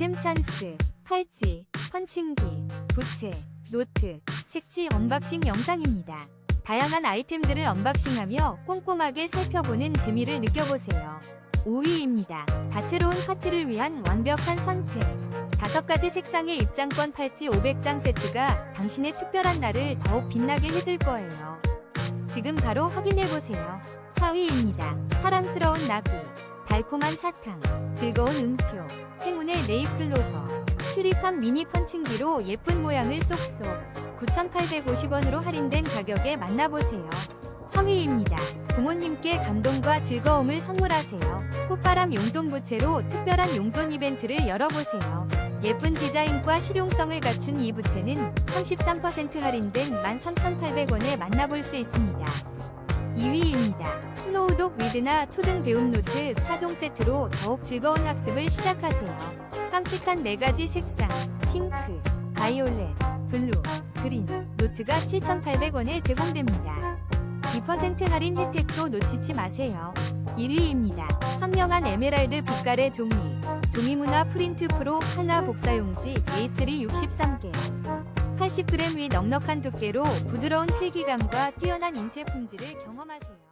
아이템 찬스, 팔찌, 펀칭기, 부채, 노트, 색지 언박싱 영상입니다. 다양한 아이템들을 언박싱하며 꼼꼼하게 살펴보는 재미를 느껴보세요. 5위입니다. 다채로운 파티를 위한 완벽한 선택. 다섯 가지 색상의 입장권 팔찌 500장 세트가 당신의 특별한 날을 더욱 빛나게 해줄 거예요. 지금 바로 확인해보세요. 4위입니다. 사랑스러운 나비, 달콤한 사탕, 즐거운 음표, 네잎클로버, 슈리팜 미니 펀칭기로 예쁜 모양을 쏙쏙 9,850원으로 할인된 가격에 만나보세요. 3위입니다. 부모님께 감동과 즐거움을 선물하세요. 꽃바람 용돈 부채로 특별한 용돈 이벤트를 열어보세요. 예쁜 디자인과 실용성을 갖춘 이 부채는 33% 할인된 13,800원에 만나볼 수 있습니다. 2위입니다. 스노우독 위드나 초등 배움 노트 4종 세트로 더욱 즐거운 학습을 시작하세요. 깜찍한 4가지 색상, 핑크, 바이올렛, 블루, 그린, 노트가 7,800원에 제공됩니다. 2% 할인 혜택도 놓치지 마세요. 1위입니다. 선명한 에메랄드 빛깔의 종이, 종이문화 프린트 프로 칼라 복사용지 A3 63개. 80g 위 넉넉한 두께로 부드러운 필기감과 뛰어난 인쇄 품질을 경험하세요.